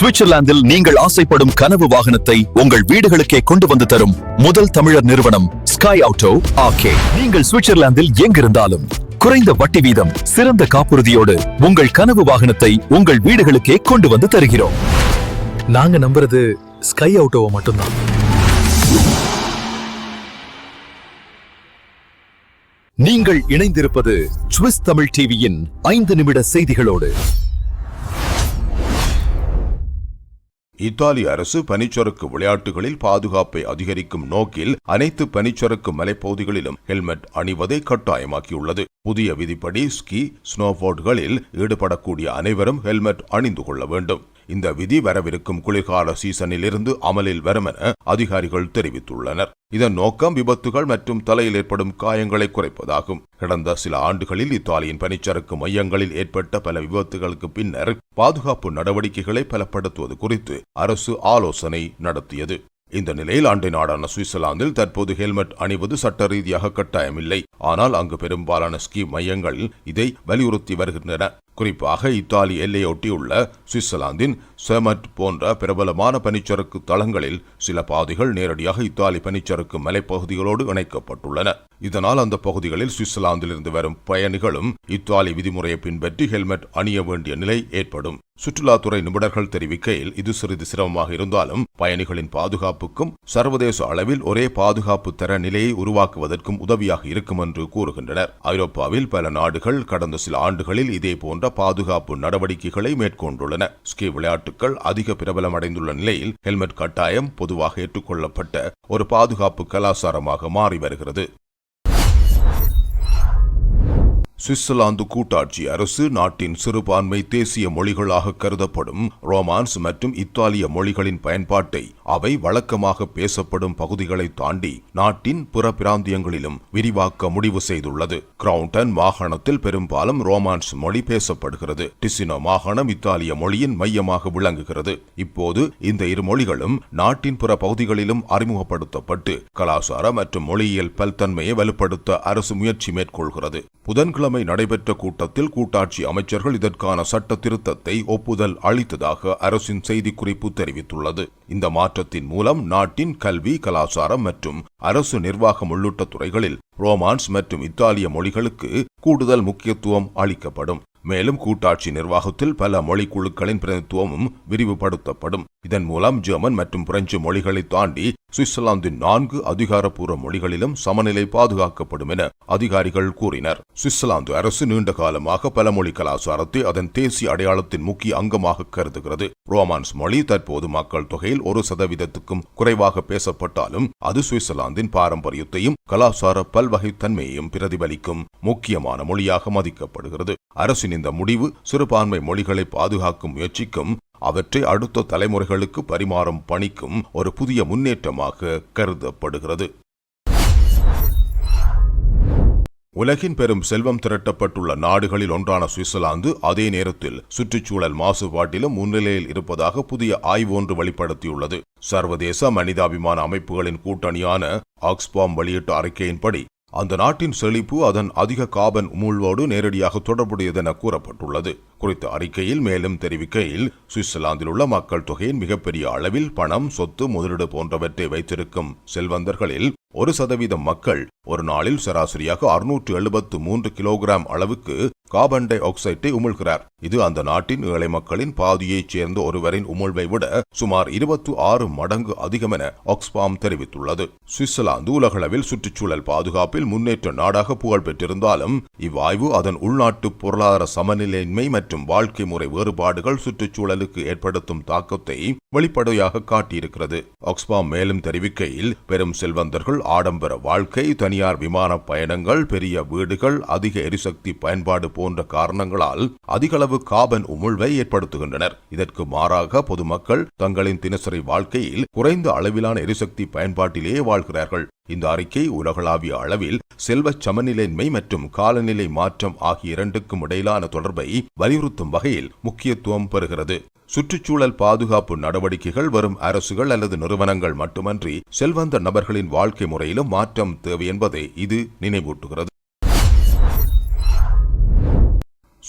சுவிட்சர்லாந்தில் நீங்கள் ஆசைப்படும் கனவு வாகனத்தை உங்கள் வீடுகளுக்கே கொண்டு வந்து தரும் முதல் தமிழர் நிறுவனம் ஸ்கை ஆட்டோ ஆகே நீங்கள் சுவிட்சர்லாந்தில் எங்கிருந்தாலும் குறைந்த வட்டி வீதம் சிறந்த காப்புறுதியோடு உங்கள் கனவு வாகனத்தை உங்கள் வீடுகளுக்கே கொண்டு வந்து தருகிறோம். நாங்க நம்புறது ஸ்கை ஆட்டோவை மட்டும்தான். நீங்கள் இணைந்திருப்பது சுவிஸ் தமிழ் டிவியின் ஐந்து நிமிட செய்திகளோடு. இத்தாலி அரசு பனிச்சறுக்கு விளையாட்டுகளில் பாதுகாப்பை அதிகரிக்கும் நோக்கில் அனைத்து பனிச்சறுக்கு மலைப்பகுதிகளிலும் ஹெல்மெட் அணிவதை கட்டாயமாக்கியுள்ளது. புதிய விதிப்படி ஸ்கி ஸ்னோபோர்டுகளில் ஈடுபடக்கூடிய அனைவரும் ஹெல்மெட் அணிந்து கொள்ள வேண்டும். இந்த விதி வரவிருக்கும் குளிர்கால சீசனில் இருந்து அமலில் வரும் என அதிகாரிகள் தெரிவித்துள்ளனர். இதன் நோக்கம் விபத்துகள் மற்றும் தலையில் ஏற்படும் காயங்களை குறைப்பதாகும். கடந்த சில ஆண்டுகளில் இத்தாலியின் பனிச்சரக்கு மையங்களில் ஏற்பட்ட பல விபத்துகளுக்கு பின்னர் பாதுகாப்பு நடவடிக்கைகளை பலப்படுத்துவது குறித்து அரசு ஆலோசனை நடத்தியது. இந்த நிலையில் அண்டை நாடான சுவிட்சர்லாந்தில் தற்போது ஹெல்மெட் அணிவது சட்ட ரீதியாக கட்டாயமில்லை. ஆனால் அங்கு பெரும்பாலான ஸ்கீ மையங்கள் இதை வலியுறுத்தி வருகின்றன. குறிப்பாக இத்தாலி எல்லையொட்டியுள்ள சுவிட்சர்லாந்தின் செமட் போன்ற பிரபலமான பனிச்சறுக்கு தளங்களில் சில பாதைகள் நேரடியாக இத்தாலி பனிச்சறுக்கு மலைப்பகுதிகளோடு இணைக்கப்பட்டுள்ளன. இதனால் அந்த பகுதிகளில் சுவிட்சர்லாந்திலிருந்து வரும் பயணிகளும் இத்தாலி விதிமுறையை பின்பற்றி ஹெல்மெட் அணிய வேண்டிய நிலை ஏற்படும். சுற்றுலாத்துறை நிபுணர்கள் தெரிவிக்கையில் இது சிறிது சிரமமாக இருந்தாலும் பயணிகளின் பாதுகாப்புக்கும் சர்வதேச அளவில் ஒரே பாதுகாப்பு தர நிலையை உருவாக்குவதற்கும் உதவியாக இருக்கும் என்று கூறுகின்றனர். ஐரோப்பாவில் பல நாடுகள் கடந்த சில ஆண்டுகளில் இதே போன்ற பாதுகாப்பு நடவடிக்கைகளை மேற்கொண்டுள்ளன. ஸ்கி விளையாட்டுகள் அதிக பிரபலமடைந்துள்ள நிலையில் ஹெல்மெட் கட்டாயம் பொதுவாக ஏற்றுக்கொள்ளப்பட்ட ஒரு பாதுகாப்பு கலாச்சாரமாக மாறி வருகிறது. சுவிட்சர்லாந்து கூட்டாட்சி அரசு நாட்டின் சிறுபான்மை தேசிய மொழிகளாக கருதப்படும் ரோமான்ஸ் மற்றும் இத்தாலிய மொழிகளின் பயன்பாட்டை அவை வழக்கமாக பேசப்படும் பகுதிகளை தாண்டி நாட்டின் பிற பிராந்தியங்களிலும் விரிவாக்க முடிவு செய்துள்ளது. கிரவுண்டன் மாகாணத்தில் பெரும்பாலும் ரோமான்ஸ் மொழி பேசப்படுகிறது. டிசினோ மாகாணம் இத்தாலிய மொழியின் மையமாக விளங்குகிறது. இப்போது இந்த இரு மொழிகளும் நாட்டின் பிற பகுதிகளிலும் அறிமுகப்படுத்தப்பட்டு கலாச்சார மற்றும் மொழியியல் பல்தன்மையை வலுப்படுத்த அரசு முயற்சி மேற்கொள்கிறது. புதன்கிழமை நடைபெற்ற கூட்டத்தில் கூட்டாட்சி அமைச்சர்கள் இதற்கான சட்ட திருத்தத்தை ஒப்புதல் அளித்ததாக அரசின் செய்திக்குறிப்பு தெரிவித்துள்ளது. இந்த மாற்ற மாற்றத்தின் மூலம் நாட்டின் கல்வி கலாச்சாரம் மற்றும் அரசு நிர்வாகம் உள்ளிட்ட துறைகளில் ரோமான்ஸ் மற்றும் இத்தாலிய மொழிகளுக்கு கூடுதல் முக்கியத்துவம் அளிக்கப்படும். மேலும் கூட்டாட்சி நிர்வாகத்தில் பல மொழிக்குழுக்களின் பிரதித்துவமும் விரிவுபடுத்தப்படும். இதன் மூலம் ஜெர்மன் மற்றும் பிரெஞ்சு மொழிகளை தாண்டி சுவிட்சர்லாந்தின் நான்கு அதிகாரப்பூர்வ மொழிகளிலும் சமநிலை பாதுகாக்கப்படும் என அதிகாரிகள் கூறினர். சுவிட்சர்லாந்து அரசு நீண்ட காலமாக பல மொழி கலாச்சாரத்தை அதன் தேசிய அடையாளத்தின் முக்கிய அங்கமாக கருதுகிறது. ரோமான்ஸ் மொழி தற்போது மக்கள் தொகையில் ஒரு சதவீதத்துக்கும் குறைவாக பேசப்பட்டாலும் அது சுவிட்சர்லாந்தின் பாரம்பரியத்தையும் கலாச்சார பல்வகைத்தன்மையையும் பிரதிபலிக்கும் முக்கியமான மொழியாக மதிக்கப்படுகிறது. அரசின் அரசின் இந்த முடிவு சிறுபான்மை மொழிகளை பாதுகாக்கும் முயற்சிக்கும் அவற்றை அடுத்த தலைமுறைகளுக்கு பரிமாறும் பணிக்கும் ஒரு புதிய முன்னேற்றமாக கருதப்படுகிறது. உலகின் பெரும் செல்வம் திரட்டப்பட்டுள்ள நாடுகளில் ஒன்றான சுவிட்சர்லாந்து அதே நேரத்தில் சுற்றுச்சூழல் மாசுபாட்டிலும் முன்னிலையில் இருப்பதாக புதிய ஆய்வு ஒன்று வெளிப்படுத்தியுள்ளது. சர்வதேச மனிதாபிமான அமைப்புகளின் கூட்டணியான ஆக்ஸ்பாம் வெளியிட்ட அறிக்கையின்படி அந்த நாட்டின் செழிப்பு அதன் அதிக காபன் உமிழ்வோடு நேரடியாக தொடர்புடையதென கூறப்பட்டுள்ளது. குறித்த அறிக்கையில் மேலும் தெரிவிக்கையில் சுவிட்சர்லாந்தில் உள்ள மக்கள் தொகையின் மிகப்பெரிய அளவில் பணம் சொத்து முதலீடு போன்றவற்றை வைத்திருக்கும் செல்வந்தர்களில் ஒரு சதவீதம் மக்கள் ஒரு நாளில் சராசரியாக அறுநூற்று எழுபத்து மூன்று கிலோகிராம் அளவுக்கு கார்பன் டை ஆக்சைட்டை உமிழ்கிறார். இது அந்த நாட்டின் ஏழை மக்களின் பாதியைச் சேர்ந்த ஒருவரின் உமிழ்வை விட சுமார் இருபத்து ஆறு மடங்கு அதிகம் என ஆக்ஸ்பாம் தெரிவித்துள்ளது. சுவிட்சர்லாந்து உலகளவில் சுற்றுச்சூழல் பாதுகாப்பில் முன்னேற்ற நாடாக புகழ் பெற்றிருந்தாலும் இவ்வாய்வு அதன் உள்நாட்டு பொருளாதார சமநிலையின்மை மற்றும் வாழ்க்கை முறை வேறுபாடுகள் சுற்றுச்சூழலுக்கு ஏற்படுத்தும் தாக்கத்தை வெளிப்படையாக காட்டியிருக்கிறது. ஆக்ஸ்பாம் மேலும் தெரிவிக்கையில் பெரும் செல்வந்தர்கள் ஆடம்பர வாழ்க்கை தனியார் விமான பயணங்கள் பெரிய வீடுகள் அதிக எரிசக்தி பயன்பாடு போன்ற காரணங்களால் அதிகளவு காபன் உமிழ்வை ஏற்படுத்துகின்றனர். இதற்கு மாறாக பொதுமக்கள் தங்களின் தினசரி வாழ்க்கையில் குறைந்த அளவிலான எரிசக்தி பயன்பாட்டிலேயே வாழ்கிறார்கள். இந்த அறிக்கை உலகளாவிய அளவில் செல்வச் சமநிலையின்மை மற்றும் காலநிலை மாற்றம் ஆகிய இரண்டுக்கும் இடையிலான தொடர்பை வலியுறுத்தும் வகையில் முக்கியத்துவம் பெறுகிறது. சுற்றுச்சூழல் பாதுகாப்பு நடவடிக்கைகள் வரும் அரசுகள் அல்லது நிறுவனங்கள் மட்டுமன்றி செல்வந்த நபர்களின் வாழ்க்கை முறையிலும் மாற்றம் தேவை என்பதை இது நினைவூட்டுகிறது.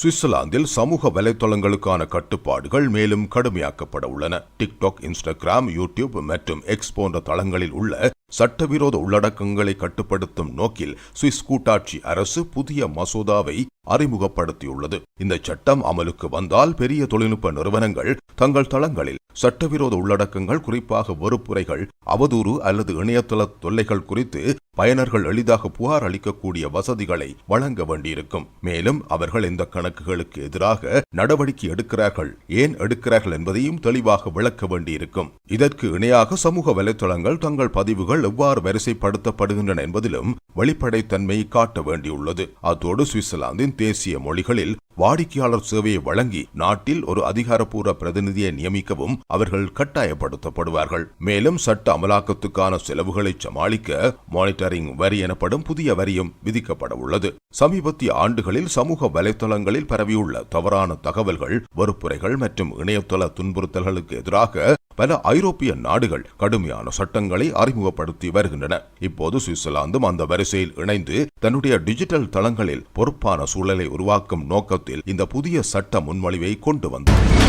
சுவிட்சர்லாந்தில் சமூக வலைத்தளங்களுக்கான கட்டுப்பாடுகள் மேலும் கடுமையாக்கப்பட உள்ளன. டிக்டாக் இன்ஸ்டாகிராம் யூடியூப் மற்றும் எக்ஸ் போன்ற தளங்களில் உள்ள சட்டவிரோத உள்ளடக்கங்களை கட்டுப்படுத்தும் நோக்கில் சுவிஸ் கூட்டாட்சி அரசு புதிய மசோதாவை அறிமுகப்படுத்தியுள்ளது. இந்த சட்டம் அமலுக்கு வந்தால் பெரிய தொழில்நுட்ப நிறுவனங்கள் தங்கள் தளங்களில் சட்டவிரோத உள்ளடக்கங்கள் குறிப்பாக வெறுப்புரைகள் அவதூறு அல்லது இணையதள தொல்லைகள் குறித்து பயனர்கள் எளிதாக புகார் அளிக்கக்கூடிய வசதிகளை வழங்க வேண்டியிருக்கும். மேலும் அவர்கள் இந்த கணக்குகளுக்கு எதிராக நடவடிக்கை எடுக்கிறார்கள். ஏன் எடுக்கிறார்கள் என்பதையும் தெளிவாக விளக்க வேண்டியிருக்கும். இதற்கு இணையாக சமூக வலைத்தளங்கள் தங்கள் பதிவுகள் எவ்வாறு வரிசைப்படுத்தப்படுகின்றன என்பதிலும் வெளிப்படைத்தன்மையை காட்ட வேண்டியுள்ளது. அத்தோடு சுவிட்சர்லாந்தின் தேசிய மொழிகளில் வாடிக்கையாளர் சேவையை வழங்கி நாட்டில் ஒரு அதிகாரப்பூர்வ பிரதிநிதியை நியமிக்கவும் அவர்கள் கட்டாயப்படுத்தப்படுவார்கள். மேலும் சட்ட அமலாக்கத்துக்கான செலவுகளை சமாளிக்க மானிட்டரிங் வரி எனப்படும் புதிய வரியும் விதிக்கப்பட உள்ளது. சமீபத்திய ஆண்டுகளில் சமூக வலைதளங்களில் பரவியுள்ள தவறான தகவல்கள் வறுப்புரைகள் மற்றும் இணையதள துன்புறுத்தல்களுக்கு எதிராக பல ஐரோப்பிய நாடுகள் கடுமையான சட்டங்களை அறிமுகப்படுத்தி வருகின்றன. இப்போது சுவிட்சர்லாந்தும் அந்த வரிசையில் இணைந்து தன்னுடைய டிஜிட்டல் தளங்களில் பொறுப்பான சூழலை உருவாக்கும் நோக்கத்தில் இந்த புதிய சட்ட முன்மொழிவை கொண்டு வந்தது.